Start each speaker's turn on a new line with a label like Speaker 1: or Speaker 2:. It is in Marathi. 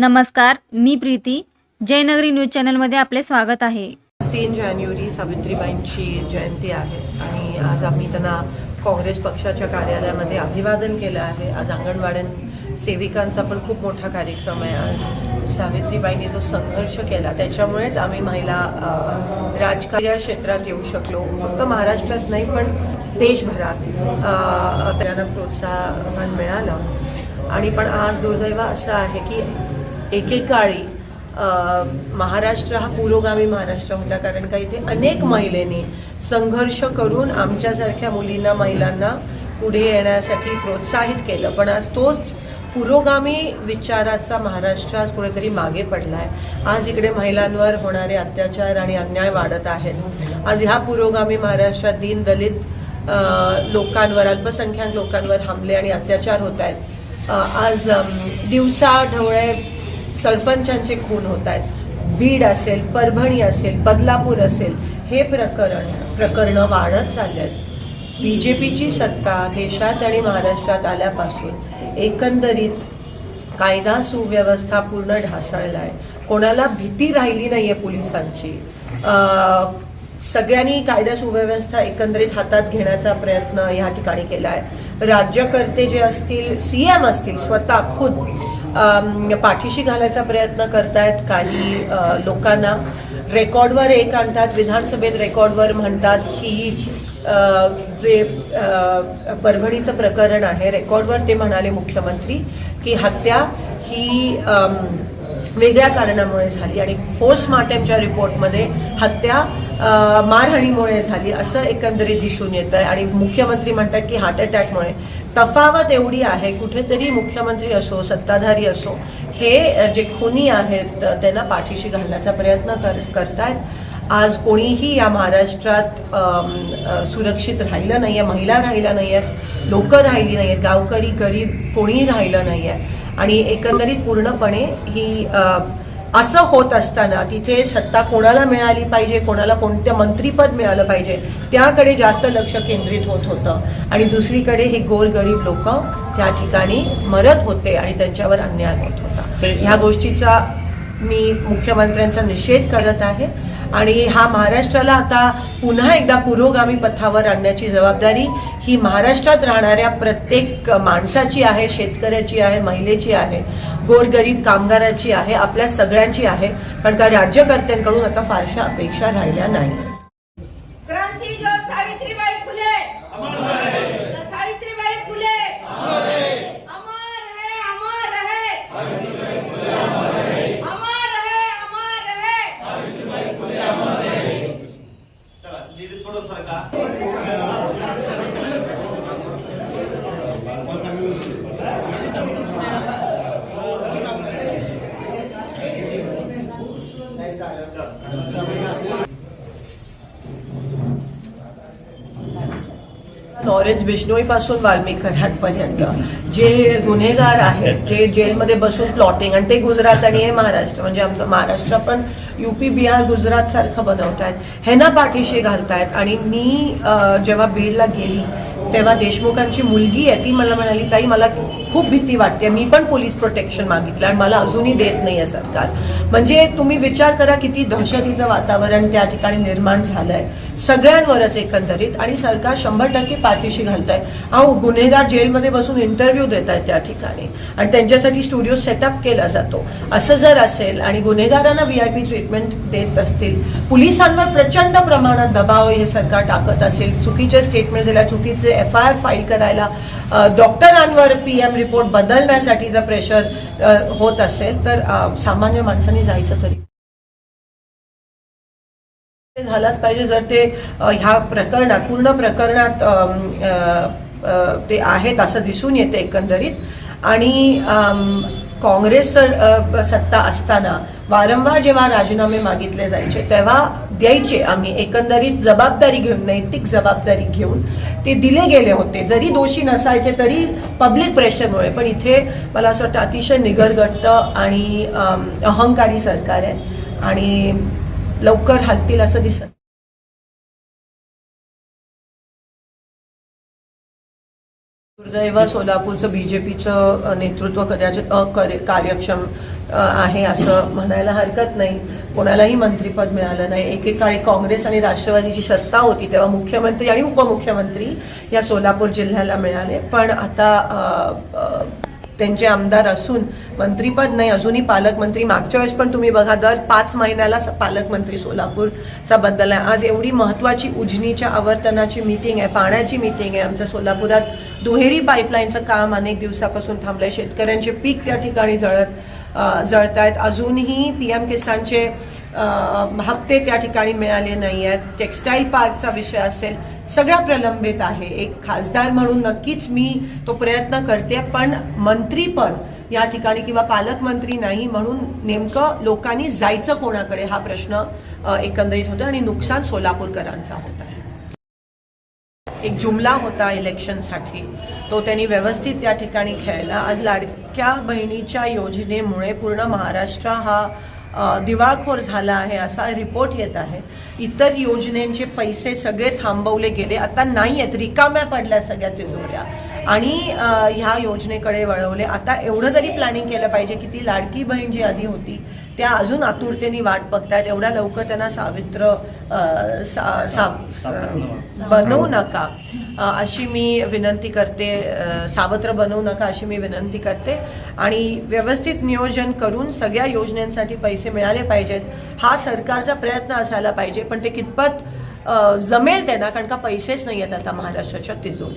Speaker 1: नमस्कार मी प्रीती. जयनगरी न्यूज चॅनलमध्ये आपले स्वागत आहे.
Speaker 2: तीन जानेवारी सावित्रीबाईंची जयंती आहे आणि आज आम्ही त्यांना काँग्रेस पक्षाच्या कार्यालयामध्ये अभिवादन केलं आहे. आज अंगणवाड्यां सेविकांचा पण खूप मोठा कार्यक्रम आहे. आज सावित्रीबाईंनी जो संघर्ष केला त्याच्यामुळेच आम्ही महिला राजकारण राजकार्य क्षेत्रात येऊ शकलो. फक्त महाराष्ट्रात नाही पण देशभरात त्यांना प्रोत्साहन मिळालं. आणि पण आज दुर्दैव असं आहे की एकेकाळी महाराष्ट्र हा पुरोगामी महाराष्ट्र होता. कारण का इथे अनेक महिलेनी संघर्ष करून आमच्यासारख्या मुलींना महिलांना पुढे येण्यासाठी प्रोत्साहित केलं. पण आज तोच पुरोगामी विचाराचा महाराष्ट्र आज कुठेतरी मागे पडला आहे आज इकडे महिलांवर होणारे अत्याचार आणि अन्याय वाढत आहेत. आज ह्या पुरोगामी महाराष्ट्रात दीन दलित लोकांवर अल्पसंख्याक लोकांवर हमले आणि अत्याचार होत आहेत. आज दिवसा ढवळे सरपंचांचे खून होत आहेत. बीड असेल परभणी असेल बदलापूर असेल हे प्रकरण प्रकरणं वाढत चालले आहेत. बी जे पीची सत्ता देशात आणि महाराष्ट्रात आल्यापासून एकंदरीत कायदा सुव्यवस्था पूर्ण ढासळला आहे कोणाला भीती राहिली नाही आहे पोलिसांची सगळ्यांनी कायदा सुव्यवस्था एकंदरीत हातात घेण्याचा प्रयत्न या ठिकाणी केला आहे राज्यकर्ते जे असतील सी एम असतील स्वतः खुद पाठीशी घालायचा प्रयत्न करतायत काही लोकांना. रेकॉर्डवर एक आणतात विधानसभेत रेकॉर्डवर म्हणतात की जे परभणीचं प्रकरण आहे रेकॉर्डवर ते म्हणाले मुख्यमंत्री की हत्या ही वेगळ्या कारणामुळे झाली. आणि पोस्टमार्टमच्या रिपोर्टमध्ये हत्या मारहाणीमुळे झाली असं एकंदरीत दिसून येत आहे आणि मुख्यमंत्री म्हणतात की हार्ट अटॅकमुळे तफावत एवढी आहे कुठेतरी मुख्यमंत्री असो सत्ताधारी असो हे जे खुनी आहेत त्यांना पाठीशी घालण्याचा प्रयत्न कर करतायत. आज कोणीही या महाराष्ट्रात सुरक्षित राहिलं नाही आहे महिला राहिल्या नाही आहेत लोकं राहिली नाही आहेत गावकरी गरीब कोणीही राहिलं नाही आहे आणि एकंदरीत पूर्णपणे ही आ, असं होत असताना तिथे सत्ता कोणाला मिळाली पाहिजे कोणाला कोणतं मंत्रीपद मिळालं पाहिजे त्याकडे जास्त लक्ष केंद्रित होत होतं. आणि दुसरीकडे हे गोरगरीब लोक त्या ठिकाणी मरत होते आणि त्यांच्यावर अन्याय होत होता. ह्या गोष्टीचा मी मुख्यमंत्र्यांचा निषेध करत आहे. आणि हा महाराष्ट्राला आता पुन्हा एकदा पुरोगामी पथावर आणण्याची जबाबदारी ही महाराष्ट्रात राहणाऱ्या प्रत्येक माणसाची आहे शेतकऱ्याची आहे महिलेची आहे गोरगरीब कामगाराची आहे आपल्या सगळ्यांची आहे. कारण का राज्यकर्त्यांकडून आता फारशा अपेक्षा राहिल्या
Speaker 3: नाही. सावित्रीबाई फुले सावित्रीबाई फुले अमर है अमर है अमर है अमर है
Speaker 4: चला दीदी थोडं सरका
Speaker 2: नॉरेज बिष्णोईपासून वाल्मिक पर्यंत जे गुन्हेगार आहेत जे जेलमध्ये बसून प्लॉटिंग आणि ते गुजरात आणि हे महाराष्ट्र म्हणजे आमचं महाराष्ट्र पण युपी बिहार गुजरात सारखं बनवत आहेत ना पाठीशी घालतायत. आणि मी जेव्हा बीडला गेली तेव्हा देशमुखांची मुलगी आहे ती मला म्हणाली ताई मला खूप भीती वाटते. मी पण पोलीस प्रोटेक्शन मागितलं आणि मला अजूनही देत नाही आहे सरकार. म्हणजे तुम्ही विचार करा किती दहशतीचं वातावरण त्या ठिकाणी निर्माण झालंय. सगळ्यांवरच एकंदरीत. आणि सरकार शंभर टक्के पाठीशी घालत आहे अहो गुन्हेगार जेलमध्ये बसून इंटरव्ह्यू देत आहेत त्या ठिकाणी. आणि त्यांच्यासाठी स्टुडिओ सेटअप केला जातो. असं जर असेल आणि गुन्हेगारांना व्ही आय पी ट्रीटमेंट देत असतील पोलिसांवर प्रचंड प्रमाणात दबाव हे सरकार टाकत असेल. चुकीचे स्टेटमेंट दिल्या चुकीचे एफ आय आर फाईल करायला डॉक्टरांवर पी एम रिपोर्ट बदलण्यासाठी जर प्रेशर होत असेल तर सामान्य माणसांनी जायचं तरी. झालाच पाहिजे जर ते ह्या प्रकरणात पूर्ण प्रकरणात ते आहेत असं दिसून येते एकंदरीत. आणि काँग्रेसचं सत्ता असताना वारंवार जेव्हा राजीनामे मागितले जायचे तेव्हा द्यायचे आम्ही एकंदरीत जबाबदारी घेऊन नैतिक जबाबदारी घेऊन ते दिले गेले होते. जरी दोषी नसायचे तरी पब्लिक प्रेशरमुळे पण इथे मला असं वाटतं अतिशय निगरगट्ट आणि अहंकारी सरकार आहे. आणि लवकर हलतील असं दिसत दुर्दैव सोलापूरचं बी जे पीचं नेतृत्व कदाचित अकार्य कार्यक्षम आहे असं म्हणायला हरकत नाही. कोणालाही मंत्रीपद मिळालं नाही. एकेकाळी काँग्रेस आणि राष्ट्रवादीची सत्ता होती तेव्हा मुख्यमंत्री आणि उपमुख्यमंत्री या सोलापूर जिल्ह्याला मिळाले. पण आता त्यांचे आमदार असून मंत्रीपद नाही अजूनही पालकमंत्री. मागच्या वेळेस पण तुम्ही बघा दर पाच महिन्याला स- पालकमंत्री सोलापूरचा बदल आहे. आज एवढी महत्त्वाची उजनीच्या आवर्तनाची मीटिंग आहे पाण्याची मीटिंग आहे आमच्या सोलापुरात. दुहेरी पाईपलाईनचं काम अनेक दिवसापासून थांबलंय. शेतकऱ्यांचे पीक त्या ठिकाणी जळत जळत आहेत अजूनही पी एम किसानचे हप्ते त्या ठिकाणी मिळाले नाही आहेत. टेक्स्टाईल पार्कचा विषय असेल सगळ्या प्रलंबित आहे. एक खासदार म्हणून नक्कीच मी तो प्रयत्न करते पण मंत्रीपद या ठिकाणी किंवा पालकमंत्री नाही म्हणून नेमकं लोकांनी जायचं कोणाकडे हा प्रश्न एकंदरीत होतो आणि नुकसान सोलापूरकरांचा होत आहे. एक जुमला होता इलेक्शनसाठी. तो त्यांनी व्यवस्थित त्या ठिकाणी खेळला. आज लाडक्या बहिणीच्या योजनेमुळे पूर्ण महाराष्ट्र हा दिवाळखोर झाला आहे असा रिपोर्ट येत आहे. इतर योजनेचे पैसे सगळे थांबवले गेले. आता नाही आहेत. रिकाम्या पडल्या सगळ्या तिजोऱ्या. आणि ह्या योजनेकडे वळवले. आता एवढं तरी प्लॅनिंग केलं पाहिजे की ती लाडकी बहीण जी आधी होती त्या अजून आतुरतेने वाट बघतायत. एवढ्या लवकर त्यांना सावित्र अ, सा- सा- बनवू नका. अशी मी विनंती करते सावत्र बनवू नका अशी मी विनंती करते. आणि व्यवस्थित नियोजन करून सगळ्या योजनांसाठी पैसे मिळाले पाहिजेत. हा सरकारचा प्रयत्न असायला पाहिजे पण ते कितपत जमेल त्यांना कारण का पैसेच नाही आहेत आता महाराष्ट्राच्या तिजोरी